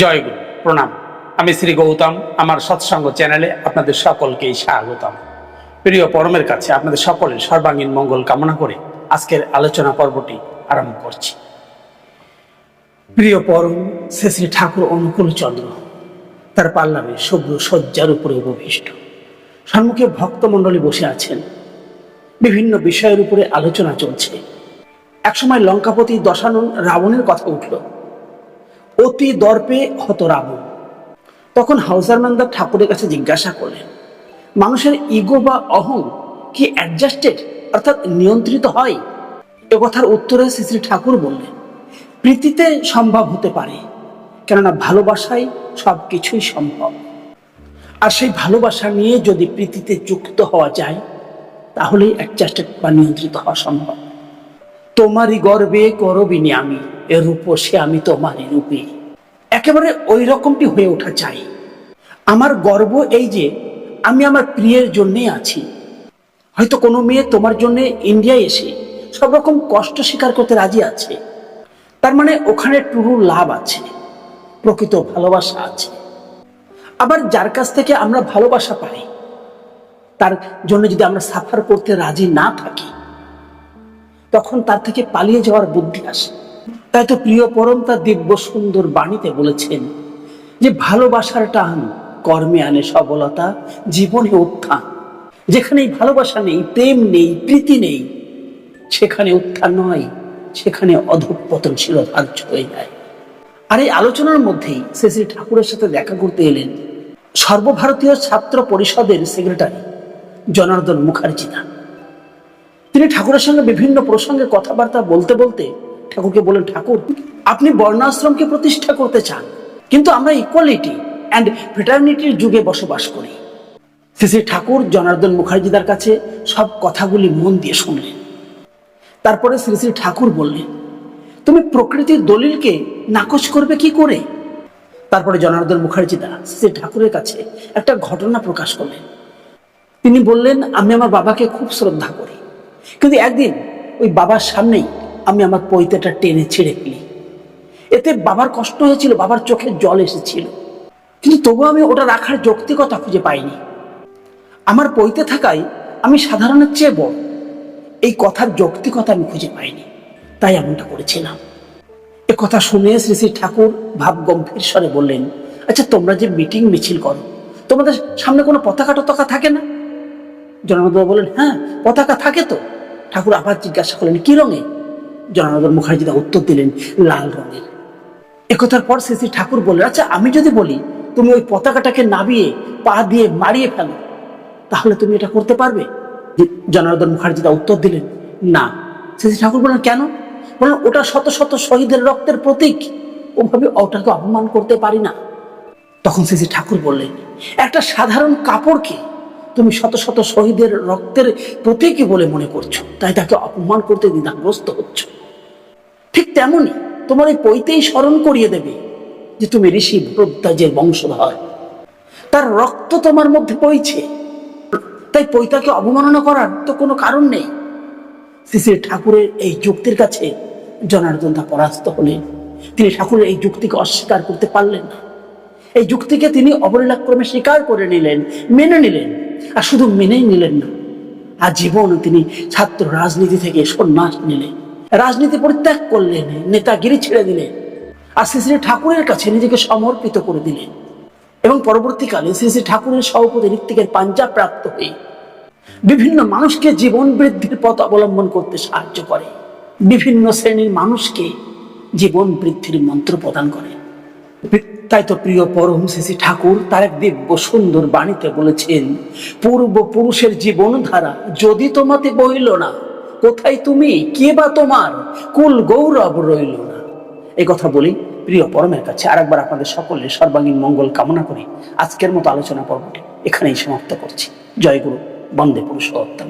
জয় গুরু প্রণাম। আমি শ্রী গৌতম, আমার সৎসঙ্গ চ্যানেলে আপনাদের সকলকেই স্বাগতম। প্রিয় পরমের কাছে আপনাদের সকলের সর্বাঙ্গীন মঙ্গল কামনা করে আজকের আলোচনা পর্বটি আরম্ভ করছি। প্রিয় পরম শ্রী শ্রী ঠাকুর অনুকূল চন্দ্র, তার পাল্লামে শুভ্র শয্যার উপরে উপবিষ্ট। সম্মুখে ভক্তমণ্ডলী বসে আছেন। বিভিন্ন বিষয়ের উপরে আলোচনা চলছে। একসময় লঙ্কাপতি দশানন রাবণের কথা উঠল। অতি দর্পে হত রাবণ তখন হাউসারমানদার ঠাকুরের কাছে জিজ্ঞাসা করলেন, মানুষের ইগো বা অহং কি অ্যাডজাস্টেড অর্থাৎ নিয়ন্ত্রিত হয়? এ কথার উত্তরে শ্রী শ্রী ঠাকুর বললেন, প্রীতিতে সম্ভব হতে পারে, কেননা ভালোবাসায় সব কিছুই সম্ভব। আর সেই ভালোবাসা নিয়ে যদি প্রীতিতে যুক্ত হওয়া যায়, তাহলেই অ্যাডজাস্টেড বা নিয়ন্ত্রিত হওয়া সম্ভব। তোমারই গর্বে করবিনি আমি, এ রূপসে আমি তোমারই রূপে। একেবারে ওই রকমটি হয়ে ওঠা চাই। আমার গর্ব এই যে, আমি আমার প্রিয়ের জন্যে আছি। হয়তো কোনো মেয়ে তোমার জন্যে ইন্ডিয়ায় এসে সব রকম কষ্ট স্বীকার করতে রাজি আছে। তার মানে ওখানে টুরু লাভ আছে, প্রকৃত ভালোবাসা আছে। আবার যার কাছ থেকে আমরা ভালোবাসা পাই, তার জন্য যদি আমরা সাফার করতে রাজি না থাকি তখন তার থেকে পালিয়ে যাওয়ার বুদ্ধি আসে। তাই তো প্রিয় পরম তার দিব্য সুন্দর বাণীতে বলেছেন যে, ভালোবাসার টান কর্মে আনে সবলতা, জীবনে উত্থান। যেখানে ভালোবাসা নেই, প্রেম নেই, প্রীতি নেই, সেখানে উত্থান নয়, সেখানে অধঃপতনশীল ধার্য হয়ে যায়। আর এই আলোচনার মধ্যেই শ্রী শ্রী ঠাকুরের সাথে দেখা করতে এলেন সর্বভারতীয় ছাত্র পরিষদের সেক্রেটারি জনার্দন মুখার্জি তিনি ঠাকুরের সঙ্গে বিভিন্ন প্রসঙ্গে কথাবার্তা বলতে বলতে ঠাকুরকে বলেন ঠাকুর, আপনি বর্ণাশ্রমকে প্রতিষ্ঠা করতে চান, কিন্তু আমরা ইকুয়ালিটি অ্যান্ড ফ্রেটার্নিটির যুগে বসবাস করি। শ্রী ঠাকুর জনার্দন মুখার্জিদার কাছে সব কথাগুলি মন দিয়ে শুনলেন। তারপরে শ্রী শ্রী ঠাকুর বললেন, তুমি প্রকৃতির দলিলকে নাকচ করবে কি করে? তারপরে জনার্দন মুখার্জিদা শ্রী ঠাকুরের কাছে একটা ঘটনা প্রকাশ করলেন। তিনি বললেন, আমি আমার বাবাকে খুব শ্রদ্ধা করি। কিন্তু একদিন ওই বাবার সামনেই আমি আমার পৈতেটা টেনে ছিঁড়ে ফেলি। এতে বাবার কষ্ট হয়েছিল, বাবার চোখে জল এসেছিল। কিন্তু তবু আমি ওটা রাখার যৌক্তিকতা খুঁজে পাইনি। আমার পৈতে থাকায় আমি সাধারণের চেয়ে বড়। এই কথার যৌক্তিকতা আমি খুঁজে পাইনি। তাই এমনটা করেছিলাম। এ কথা শুনে শ্রী শ্রী ঠাকুর ভাব গম্ভীর স্বরে বললেন আচ্ছা তোমরা যে মিটিং মিছিল করো, তোমাদের সামনে কোনো পতাকা টতাকা থাকে না? জনানন্দ বললেন হ্যাঁ পতাকা থাকে তো। ঠাকুর আবার জিজ্ঞাসা করলেন, কি রঙে? জনানন্দ মুখার্জিদা উত্তর দিলেন, লাল রঙের। একথার পর শ্রী শ্রী ঠাকুর বললেন আচ্ছা আমি যদি বলি, তুমি ওই পতাকাটাকে নাবিয়ে, পা দিয়ে মারিয়ে ফেলো, তাহলে তুমি এটা করতে পারবে? জনার্দন মুখার্জিদা উত্তর দিলেন, না। শ্রী শ্রী ঠাকুর বললেন, কেন? বললেন, ওটা শত শত শহীদের রক্তের প্রতীক, ওভাবে ওটাকে অপমান করতে পারি না। তখন শ্রী ঠাকুর বললেন, একটা সাধারণ কাপড়কে তুমি শত শত শহীদের রক্তের প্রতীকই বলে মনে করছ। তাই তাকে অপমান করতে দ্বিধাগ্রস্ত হচ্ছ। ঠিক তেমনই তোমার এই পৈতেই স্মরণ করিয়ে দেবে যে তুমি ঋষি ভরদ্বাজের বংশধর। তার রক্ত তোমার মধ্যে বইছে। তাই পৈতাকে অবমাননা করার তো কোনো কারণ নেই। শ্রী ঠাকুরের এই যুক্তির কাছে জনার্দন তা পরাস্ত হলেন। তিনি ঠাকুরের এই যুক্তিকে অস্বীকার করতে পারলেন না। এই যুক্তিকে তিনি অবলীলাক্রমে স্বীকার করে নিলেন, মেনে নিলেন। আর শুধু মেনেই নিলেন না। আর জীবন তিনি ছাত্র রাজনীতি থেকে সন্ন্যাস নিলেন। রাজনীতি পরিত্যাগ করলেন, নেতাগিরি ছেড়ে দিলেন। আর শ্রী শ্রী ঠাকুরের কাছে নিজেকে সমর্পিত করে দিলেন। এবং পরবর্তীকালে শ্রী শ্রী ঠাকুরের সভাপতি ঋত্বিকের পাঞ্জাব প্রাপ্ত হয়ে বিভিন্ন মানুষকে জীবন বৃদ্ধির পথ অবলম্বন করতে সাহায্য করে। বিভিন্ন শ্রেণির মানুষকে জীবন বৃদ্ধির মন্ত্র প্রদান করে। তাই তো প্রিয় পরম শ্রী ঠাকুর, তার এক দিব্য সুন্দর বাণীতে বলেছেন, পূর্ব পুরুষের জীবন ধারা যদি তোমাতে বহিল না, কোথায় তুমি? কে বা তোমার? কুল গৌরব রইল না। এই কথা বলি প্রিয় পরমের কাছে। আরেকবার আপনাদের সকলের সর্বাঙ্গীন মঙ্গল কামনা করি আজকের মতো আলোচনা পর্বটি এখানেই সমাপ্ত করছি। জয় গুরু, বন্দে পুরুষোত্তম।